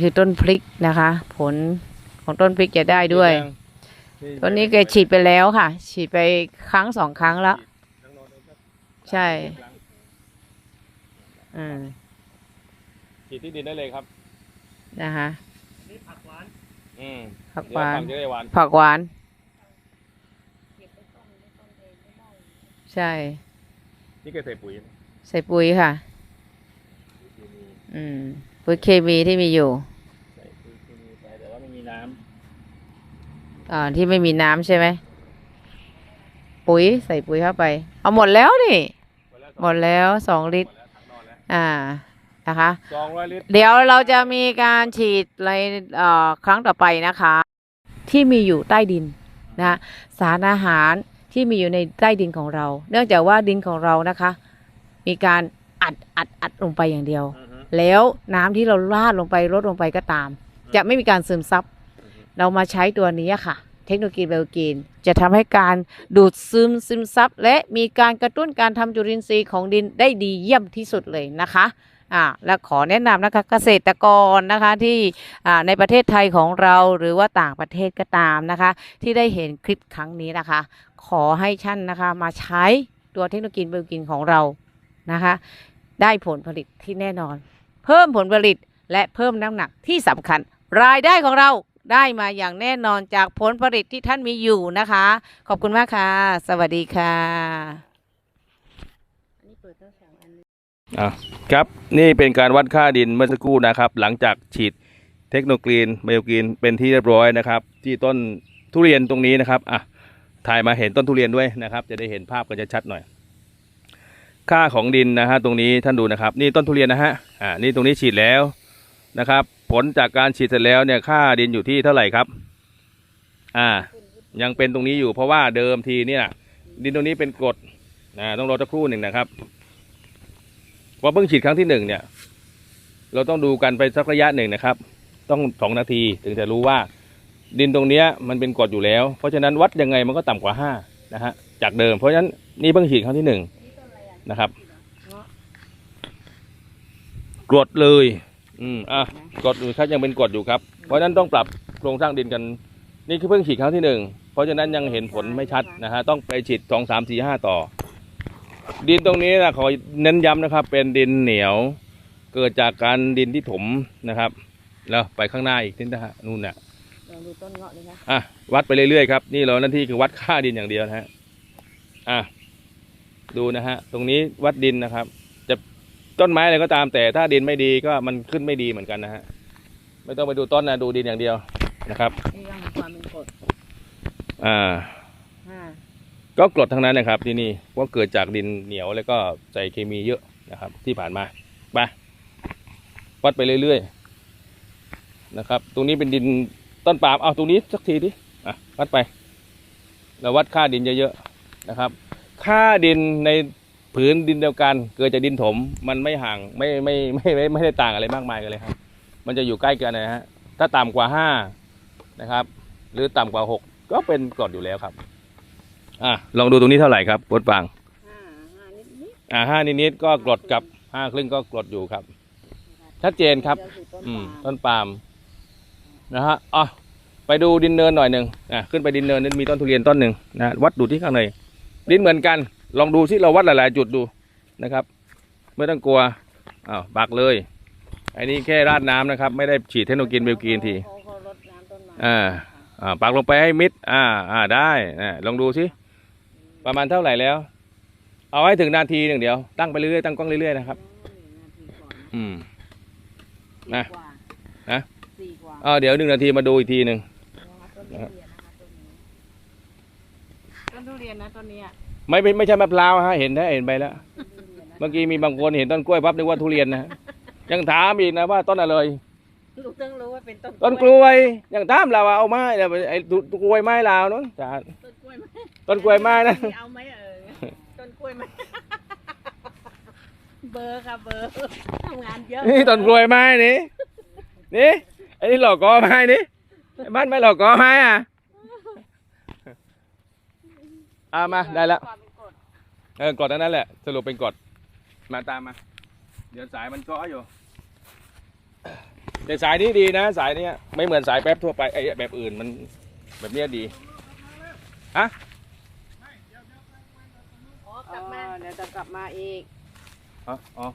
คือต้นพริกนะคะ ผลของต้นพริกจะได้ด้วย ต้นนี้แกฉีดไปแล้วค่ะ ฉีดไปครั้งสองครั้งแล้ว ใช่อืมฉีดที่ดินได้เลยครับ นะคะอืมผักเดี๋หยววานฝั่งจะได้หวานผักหวาน ใช่ นี่แกใส่ปุ๋ย ใส่ปุ๋ยค่ะ อืม ปุ๋ยเคมีที่มีอยู่ใส่ปุ๋ยเคมีไปแต่ว่าไม่มีน้อ่าที่ไม่มีน้ำใช่ไหมปุ๋ยใส่ปุ๋ยเข้าไป เอาหมดแล้วนี่ำหมดแล้วสองลิตรหมดแล้วถังนอนแล้วอ่านะคะ สองร้อยลิตรเดี๋ยวเราจะมีการฉีดในเอ่อครั้งต่อไปนะคะ ที่มีอยู่ใต้ดินนะสารอาหารที่มีอยู่ในใต้ดินของเรา เนื่องจากว่าดินของเรานะคะ มีการอัดอัดอัดลงไปอย่างเดียว อือฮึ แล้วน้ำที่เราลาดลงไปลดลงไปก็ตาม จะไม่มีการซึมซับอือฮึเรามาใช้ตัวนี้ค่ะ เทคโนโลยีเบลกีนจะทำให้การดูดซึมซึมซับและมีการกระตุ้นการทำจุลินทรีย์ของดินได้ดีเยี่ยมที่สุดเลยนะคะอ่าและขอแนะนำนะคะเกษตรกรนะคะที่อ่าในประเทศไทยของเราหรือว่าต่างประเทศก็ตามนะคะ ที่ได้เห็นคลิปครั้งนี้นะคะ ขอให้ท่านนะคะมาใช้ตัวเทคโนโลยีเบลกินของเรานะคะ ได้ผลผลิตที่แน่นอน เพิ่มผลผลิต และเพิ่มน้ำหนักที่สำคัญ รายได้ของเราได้มาอย่างแน่นอนจากผลผลิตที่ท่านมีอยู่นะคะ ขอบคุณมากค่ะ สวัสดีค่ะอะครับนี่เป็นการวัดค่าดินเมื่อสักครู่นะครับ หลังจากฉีดเทคโนกรีนไบโอกรีนเป็นที่เรียบร้อยนะครับ ที่ต้นทุเรียนตรงนี้นะครับอะถ่ายมาเห็นต้นทุเรียนด้วยนะครับ จะได้เห็นภาพกันจะชัดหน่อย ค่าของดินนะฮะตรงนี้ท่านดูนะครับ นี่ต้นทุเรียนนะฮะอ่านี่ตรงนี้ฉีดแล้วนะครับ ผลจากการฉีดเสร็จแล้วเนี่ยค่าดินอยู่ที่เท่าไหร่ครับ อ่า ยังเป็นตรงนี้อยู่เพราะว่าเดิมทีเนี่ยดินตรงนี้เป็นกรดนะต้องรอสักครู่หนึ่งนะครับพอเพิ่งฉีดครั้งที่หนึ่งเนี่ย เราต้องดูกันไปสักระยะหนึ่งนะครับ ต้องสองนาทีถึงจะรู้ว่าดินตรงเนี้ยมันเป็นกรดอยู่แล้ว เพราะฉะนั้นวัดยังไงมันก็ต่ำกว่าห้านะฮะจากเดิมเพราะฉะนั้นนี่เพิ่งฉีดครั้งที่หนึ่ง นะครับกรดเลย อืมอะกรดอยู่ครับยังเป็นกรดอยู่ครับ เพราะฉะนั้นต้องปรับโครงสร้างดินกัน นี่คือเพิ่งฉีดครั้งที่หนึ่งเพราะฉะนั้นยังเห็นผลไม่ชัดนะฮะต้องไปฉีดสองสามสี่ห้าต่อ ดินตรงนี้นะขอเน้นย้ำนะครับ เป็นดินเหนียว เกิดจากการดินที่ถมนะครับ แล้วไปข้างหน้าอีกนิดนะฮะนู่นน่ะลองดูต้นเงาะเลยนะอะวัดไปเรื่อยๆครับนี่เราหน้าที่คือวัดค่าดินอย่างเดียวนะฮะอะ ดูนะฮะ ตรงนี้วัดดินนะครับ จะต้นไม้อะไรก็ตามแต่ถ้าดินไม่ดีก็มันขึ้นไม่ดีเหมือนกันนะฮะ ไม่ต้องไปดูต้นนะดูดินอย่างเดียวนะครับนี่ก็มีความเป็นกรดอ่าห้าก็กรดทั้งนั้นนะครับ ที่นี่ว่าเกิดจากดินเหนียวแล้วก็ใส่เคมีเยอะนะครับ ที่ผ่านมาไปวัดไปเรื่อยๆนะครับ ตรงนี้เป็นดินต้นปาล์มเอาตรงนี้สักทีดิอะวัดไปเราวัดค่าดินเยอะๆนะครับ ค่าดินในผืนดินเดียวกัน เกิดจากดินถมมันไม่ห่างไม่ไม่ไม่ไม่ไม่ได้ต่างอะไรมากมายกันเลยครับ มันจะอยู่ใกล้กันนะฮะถ้าต่ำกว่าห้านะครับ หรือต่ำกว่าหกก็เป็นกรดอยู่แล้วครับอะลองดูตรงนี้เท่าไหร่ครับปดปังห้าห้านิดนิดอ่าห้านิดๆก็กรดกับห้าครึ่งก็กรดอยู่ครับ ชัดเจนครับ อืมต้นปาล์มนะฮะอะไปดูดินเนินหน่อยหนึ่งอะขึ้นไปดินเนินนั้นมีต้นทุเรียนต้นหนึ่งนะวัดดูที่ข้างใน ดินเหมือนกัน ลองดูที่เราวัดหลาย ๆ จุดดูนะครับ ไม่ต้องกลัวอ้าวปักเลย อันนี้แค่ราดน้ำนะครับ ไม่ได้ฉีดเทคโนโลยีเบลกีนทีเขาเขารดน้ำต้นไม้อ่าอ่าปักลงไปให้มิดอ่าอ่าได้อ่าลองดูสิประมาณเท่าไหร่แล้ว เอาให้ถึงนาทีหนึ่งเดียว ตั้งไปเรื่อยๆตั้งกล้องเรื่อยๆนะครับ อืมนะสี่กว่านะสี่กว่าเอาเดี๋ยวหนึ่งนาทีมาดูอีกทีหนึ่งต้นทุเรียนนะคะต้นนี้ต้น ทุเรียนนะต้นเนี้ยไม่ไม่ไม่ใช่มะพร้าวฮะเห็นได้เห็นไปแล้ว เมื่อกี้มีบางคนเห็นต้นกล้วยปั๊บนึกว่าทุเรียนนะฮะยังถามอีกนะว่าต้นอะไร ลูกต้องรู้ว่าเป็นต้นต้นกล้วยยังถามเราว่าเอาไม้เนี่ยไอ้ตุกล้วยไม้ลาวเนาะจ้าต้นกล้วยไหมต้นกล้วยไม้นะเอาไหมเออต้นกล้วยไหมเบอร์ค่ะเบอร์ทำงานเยอะนี่ต้นกล้วยไม้นี่นี่ไอ้นี่หลอกกอไม้นี่ไอ้บ้านไม่หลอกกอไม้อะเอามาได้แล้วความเป็นกรดเออกดอันนั้นแหละ สรุปเป็นกดมาตามมา เดี๋ยวสายมันเกาะอยู่แต่สายนี้ดีนะ สายเนี้ยไม่เหมือนสายแป๊บทั่วไปไอ้แบบอื่นมันแบบเนี้ยดีฮะอ๋อกลับมาเดี๋ยวจะกลับมาอีกอ๋ออ๋อ